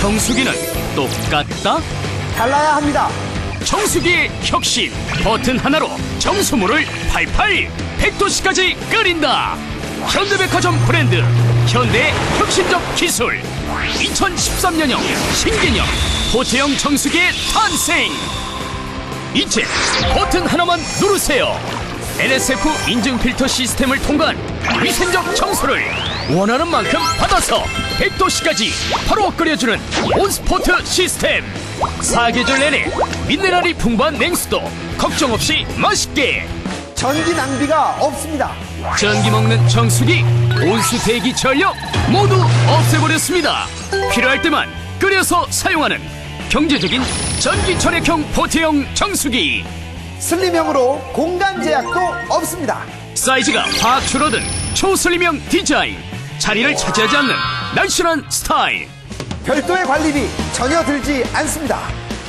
정수기는 똑같다? 달라야 합니다. 정수기의 혁신. 버튼 하나로 정수물을 팔팔 100도씨까지 끓인다. 현대백화점 브랜드 현대의 혁신적 기술. 2013년형 신개념 호태형 정수기의 탄생. 이제 버튼 하나만 누르세요. NSF 인증 필터 시스템을 통과한 위생적 정수를 원하는 만큼 받아서 100도씨까지 바로 끓여주는 온스포트 시스템. 사계절 내내 미네랄이 풍부한 냉수도 걱정 없이 맛있게. 전기 낭비가 없습니다. 전기 먹는 정수기 온수 대기 전력 모두 없애버렸습니다. 필요할 때만 끓여서 사용하는 경제적인 전기 절약형 포트형 정수기. 슬림형으로 공간 제약도 없습니다. 사이즈가 확 줄어든 초슬림형 디자인 자리를 차지하지 않는 날씬한 스타일. 별도의 관리비 전혀 들지 않습니다.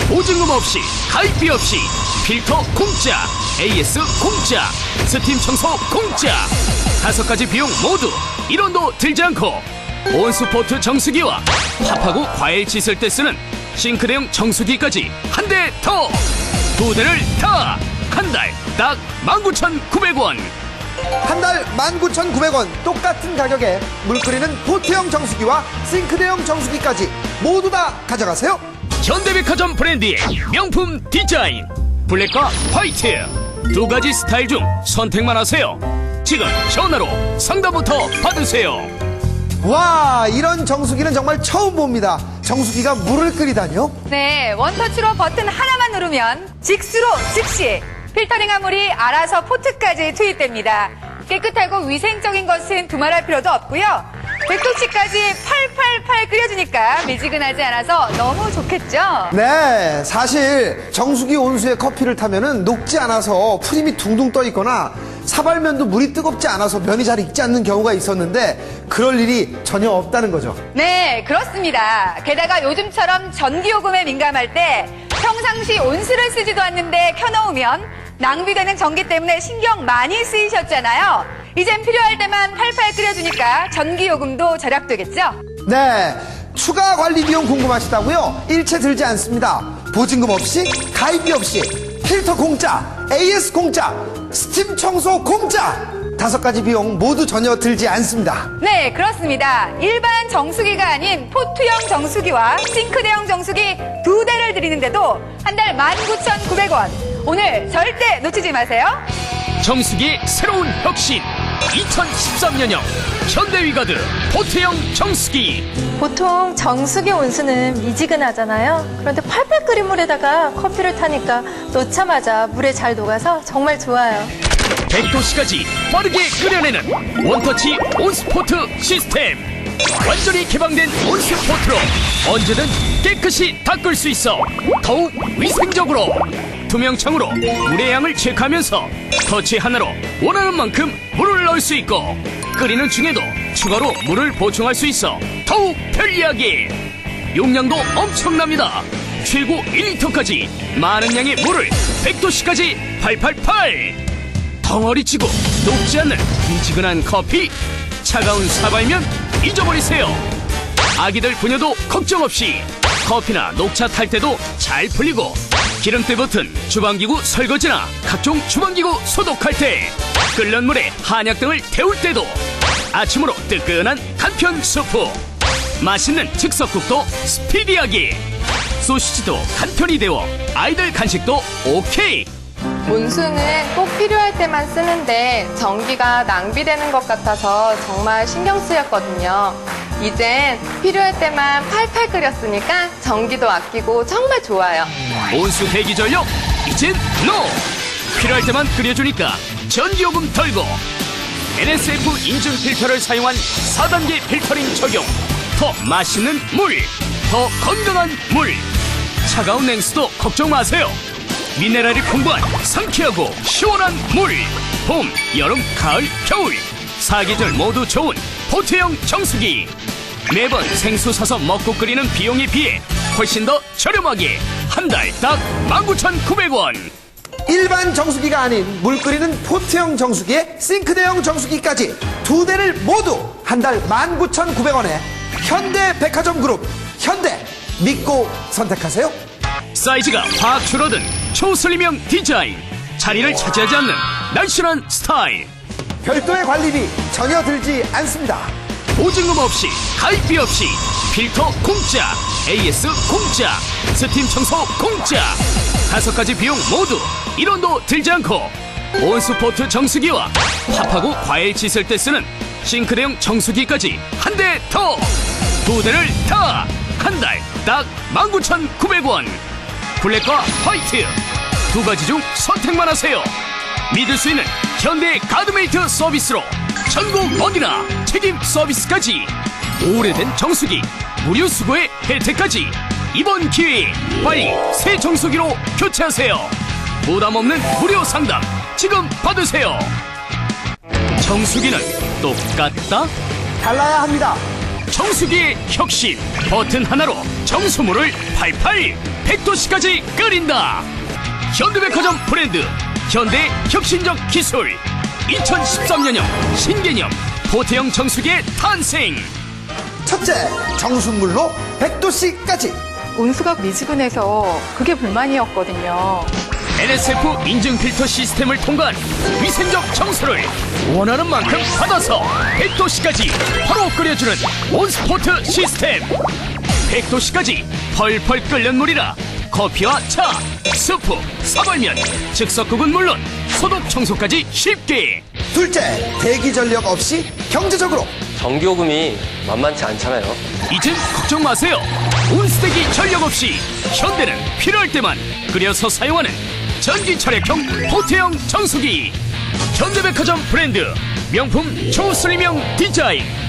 보증금 없이 가입비 없이 필터 공짜 AS 공짜 스팀 청소 공짜. 다섯 가지 비용 모두 1원도 들지 않고 온스포트 정수기와 팝하고 과일 씻을 때 쓰는 싱크대용 정수기까지 한 대 더. 두 대를 다 한 달 딱 19,900원 한 달 19,900원 똑같은 가격에 물 끓이는 포트형 정수기와 싱크대용 정수기까지 모두 다 가져가세요. 현대백화점 브랜드의 명품 디자인 블랙과 화이트 두 가지 스타일 중 선택만 하세요 지금 전화로 상담부터 받으세요 와 이런 정수기는 정말 처음 봅니다. 정수기가 물을 끓이다니요? 네, 원터치로 버튼 하나만 누르면 직수로 즉시 필터링한 물이 알아서 포트까지 투입됩니다. 깨끗하고 위생적인 것은 두말할 필요도 없고요. 100도씨까지 팔팔팔 끓여주니까 미지근하지 않아서 너무 좋겠죠? 네, 사실 정수기 온수에 커피를 타면은 녹지 않아서 프림이 둥둥 떠 있거나 사발면도 물이 뜨겁지 않아서 면이 잘 익지 않는 경우가 있었는데 그럴 일이 전혀 없다는 거죠. 네, 그렇습니다. 게다가 요즘처럼 전기요금에 민감할 때 평상시 온수를 쓰지도 않는데 켜놓으면 낭비되는 전기 때문에 신경 많이 쓰이셨잖아요. 이젠 필요할 때만 팔팔 끓여주니까 전기 요금도 절약되겠죠? 네, 추가 관리 비용 궁금하시다고요? 일체 들지 않습니다. 보증금 없이, 가입비 없이, 필터 공짜, AS 공짜, 스팀 청소 공짜! 다섯 가지 비용 모두 전혀 들지 않습니다. 네, 그렇습니다. 일반 정수기가 아닌 포트형 정수기와 싱크대형 정수기 두 대를 드리는데도 한 달 19,900원. 오늘 절대 놓치지 마세요. 정수기의 새로운 혁신 2013년형 현대위가드 포트형 정수기 보통 정수기 온수는 미지근하잖아요. 그런데 팔팔 끓인 물에다가 커피를 타니까 놓자마자 물에 잘 녹아서 정말 좋아요. 100도씨까지 빠르게 끓여내는 원터치 온스포트 시스템. 완전히 개방된 온스포트로 언제든 깨끗이 닦을 수 있어 더욱 위생적으로 투명창으로 물의 양을 체크하면서 터치 하나로 원하는 만큼 물을 넣을 수 있고 끓이는 중에도 추가로 물을 보충할 수 있어 더욱 편리하게. 용량도 엄청납니다. 최고 1리터까지 많은 양의 물을 100도씨까지 888 덩어리 치고 녹지 않는 미지근한 커피. 차가운 사발면 잊어버리세요. 아기들 분유도 걱정 없이 커피나 녹차 탈 때도 잘 풀리고 기름때 붙은 주방기구 설거지나 각종 주방기구 소독할 때 끓는 물에 한약 등을 데울 때도 아침으로 뜨끈한 간편 수프. 맛있는 즉석국도 스피디하게 소시지도 간편히 데워 아이들 간식도 오케이 온수는 꼭 필요할 때만 쓰는데 전기가 낭비되는 것 같아서 정말 신경 쓰였거든요. 이젠 필요할 때만 팔팔 끓였으니까 전기도 아끼고 정말 좋아요. 온수 대기 전력 이젠 노 필요할 때만 끓여주니까 전기요금 덜고 NSF 인증 필터를 사용한 4단계 필터링 적용 더 맛있는 물 더 건강한 물 차가운 냉수도 걱정 마세요 미네랄이 풍부한 상쾌하고 시원한 물 봄, 여름, 가을, 겨울. 사계절 모두 좋은 포트형 정수기. 매번 생수 사서 먹고 끓이는 비용에 비해 훨씬 더 저렴하게 한 달 딱 19,900원. 일반 정수기가 아닌 물 끓이는 포트형 정수기에 싱크대형 정수기까지 두 대를 모두 한 달 19,900원에 현대 백화점 그룹 현대 믿고 선택하세요. 사이즈가 확 줄어든 초슬림형 디자인. 자리를 차지하지 않는 날씬한 스타일. 별도의 관리비 전혀 들지 않습니다. 보증금 없이 가입비 없이 필터 공짜 AS 공짜 스팀 청소 공짜. 다섯 가지 비용 모두 1원도 들지 않고 온스포트 정수기와 팝하고 과일 씻을 때 쓰는 싱크대용 정수기까지 한 대 더. 두 대를 다 한 달 딱 19,900원 블랙과 화이트. 두 가지 중 선택만 하세요. 믿을 수 있는 현대 가드메이트 서비스로 전국 어디나 책임 서비스까지. 오래된 정수기 무료 수거의 혜택까지. 이번 기회에 빨리 새 정수기로 교체하세요. 부담 없는 무료 상담 지금 받으세요. 정수기는 똑같다? 달라야 합니다. 정수기의 혁신 버튼 하나로 정수물을 팔팔 100도씨까지 끓인다 현대백화점 브랜드 현대 혁신적 기술 2013년형 신개념 포태형 정수기의 탄생 첫째, 정수물로 100도씨까지. 온수가 미지근해서 그게 불만이었거든요. NSF 인증 필터 시스템을 통과한 위생적 정수를 원하는 만큼 받아서 100도씨까지 바로 끓여주는 온스포트 시스템 100도씨까지 펄펄 끓는 물이라 커피와 차, 스프, 사발면, 즉석국은 물론 소독 청소까지 쉽게 둘째, 대기 전력 없이 경제적으로. 전기요금이 만만치 않잖아요. 이젠 걱정 마세요. 온수대기 전력 없이 현대는 필요할 때만 끓여서 사용하는 전기 절약형 포트형 정수기. 현대백화점 브랜드 명품 초슬림형 디자인.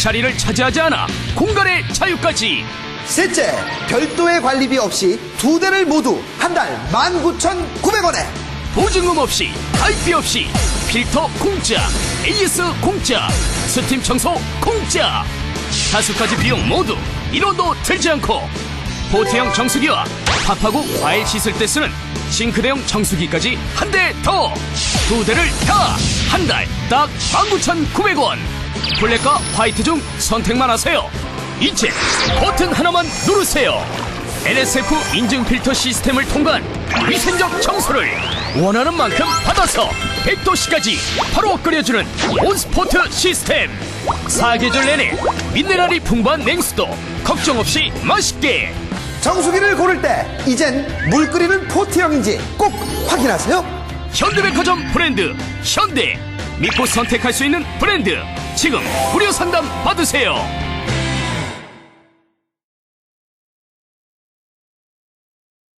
자리를 차지하지 않아 공간의 자유까지. 셋째, 별도의 관리비 없이 두 대를 모두 한 달 19,900원에. 보증금 없이 가입비 없이 필터 공짜 AS 공짜 스팀 청소 공짜 다섯 가지 비용 모두 1원도 들지 않고 포트형 정수기와 밥하고 과일 씻을 때 쓰는 싱크대용 정수기까지 한 대 더 두 대를 다 한 달 딱 19,900원 블랙과 화이트 중 선택만 하세요. 이제 버튼 하나만 누르세요. NSF 인증 필터 시스템을 통과한 위생적 청소를 원하는 만큼 받아서 100도씨까지 바로 끓여주는 온스포트 시스템. 사계절 내내 미네랄이 풍부한 냉수도 걱정 없이 맛있게. 정수기를 고를 때 이젠 물 끓이는 포트형인지 꼭 확인하세요. 현대백화점 브랜드 현대. 믿고 선택할 수 있는 브랜드 지금 무료 상담 받으세요